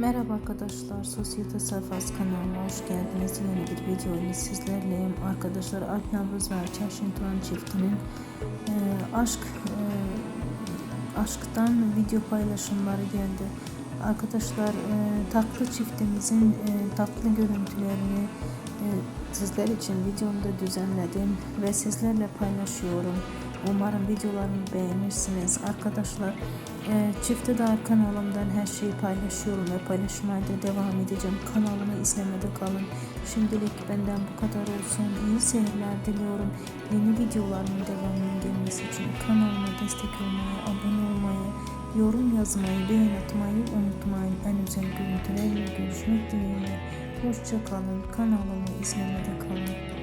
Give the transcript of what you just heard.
Merhaba arkadaşlar, Sosyete Sayfası kanalına hoş geldiniz. Yeni bir video ile sizlerleyim. Arkadaşlar Alp Navruz ve Ayça Şintuan çiftinin e, aşk e, aşktan video paylaşımları geldi. Arkadaşlar e, tatlı çiftimizin e, tatlı görüntülerini e, sizler için videomda düzenledim ve sizlerle paylaşıyorum. Umarım videolarımı beğenirsiniz. Arkadaşlar e, çifte dair kanalımdan her şeyi paylaşıyorum ve paylaşmaya da devam edeceğim. Kanalımı izlemede kalın. Şimdilik benden bu kadar olsun. İyi seyirler diliyorum. Yeni videolarımın devamının gelmesi için kanalıma destek olmayı, abone olmayı, yorum yazmayı, beğen atmayı unutmayın. En güzel görüntülerle görüşmek dileğiyle. Hoşça kalın. Kanalımı izlemede kalın.